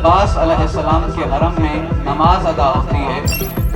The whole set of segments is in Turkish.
عباس علیہ السلام کے حرم میں نماز ادا ہوتی ہے۔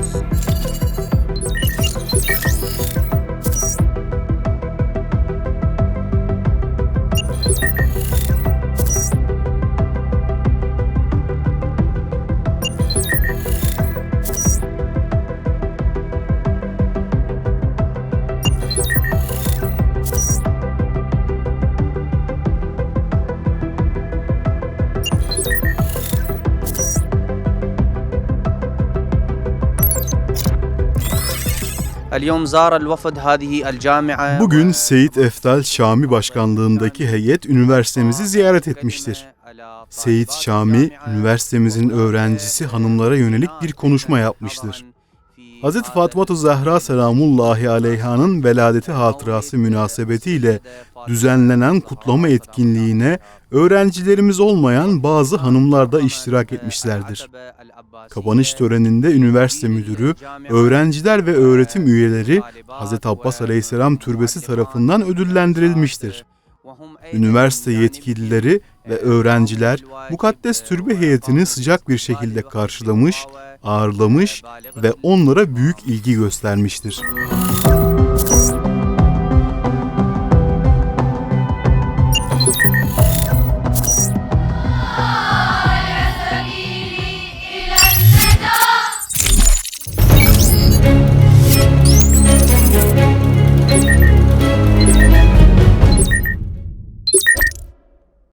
Bugün Seyit Eftal Şami başkanlığındaki heyet üniversitemizi ziyaret etmiştir. Seyit Şami, üniversitemizin öğrencisi hanımlara yönelik bir konuşma yapmıştır. Hz. Fatıma Zahra selamullahi aleyhanın veladeti hatırası münasebetiyle düzenlenen kutlama etkinliğine öğrencilerimiz olmayan bazı hanımlar da iştirak etmişlerdir. Kapanış töreninde üniversite müdürü, öğrenciler ve öğretim üyeleri Hz. Abbas Aleyhisselam Türbesi tarafından ödüllendirilmiştir. Üniversite yetkilileri ve öğrenciler mukaddes türbe heyetini sıcak bir şekilde karşılamış, ağırlamış ve onlara büyük ilgi göstermiştir.